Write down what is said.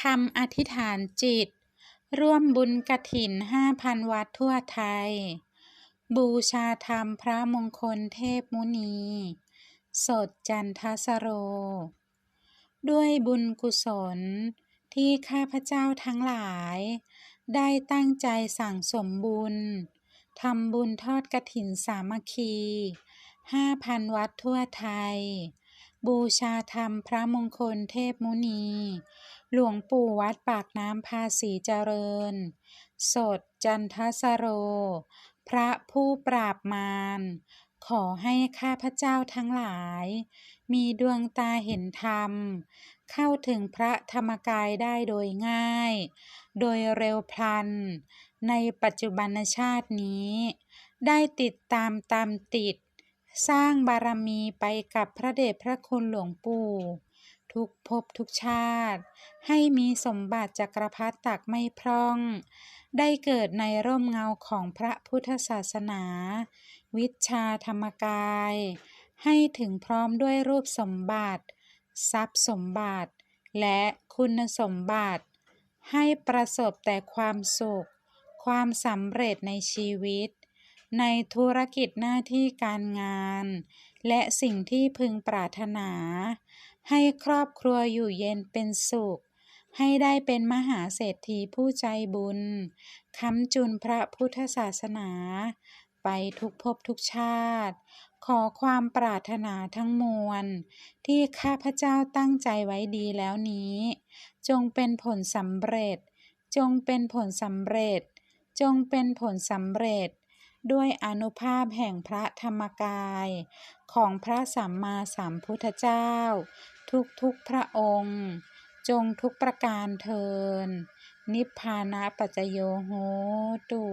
คำอธิษฐานจิต ร่วมบุญกฐินห้าพันวัดทั่วไทย บูชาธรรมพระมงคลเทพมุนี สดจันทสโร ด้วยบุญกุศลที่ข้าพเจ้าทั้งหลาย ได้ตั้งใจสั่งสมบุญทำบุญทอดกฐินสามัคคีห้าพันวัดทั่วไทย บูชาธรรมพระมงคลเทพมุนี หลวงปู่วัดปากน้ำภาษีเจริญ สดจันทสโร พระผู้ปราบมารขอให้ข้าพเจ้าทั้งหลาย มีดวงตาเห็นธรรม เข้าถึงพระธรรมกายได้โดยง่าย โดยเร็วพลัน ในปัจจุบันชาตินี้ ได้ติดตามตามติด สร้างบารมีไปกับพระเดชพระคุณหลวงปู่ ทุกภพทุกชาติ ให้มีสมบัติจักรพรรดิตักไม่พร่อง ได้เกิดในร่มเงาของพระพุทธศาสนา วิชาธรรมกาย ให้ถึงพร้อมด้วยรูปสมบัติ ทรัพย์สมบัติ และคุณสมบัติ ให้ประสบแต่ความสุข ความสำเร็จในชีวิต ในธุรกิจหน้าที่การงาน และสิ่งที่พึงปรารถนา ให้ครอบครัวอยู่เย็นเป็นสุข ให้ได้เป็นมหาเศรษฐีผู้ใจบุญค้ำจุนพระพุทธศาสนา ไปทุกภพทุกชาติ ขอความปรารถนาทั้งมวล ที่ข้าพเจ้าตั้งใจไว้ดีแล้วนี้ จงเป็นผลสำเร็จ จงเป็นผลสำเร็จ จงเป็นผลสำเร็จ ด้วยอนุภาพแห่งพระธรรมกาย ของพระสัมมาสัมพุทธเจ้า ทุกทุกพระองค์ จงทุกประการเทิน นิพพานะปัจจโยโหตุ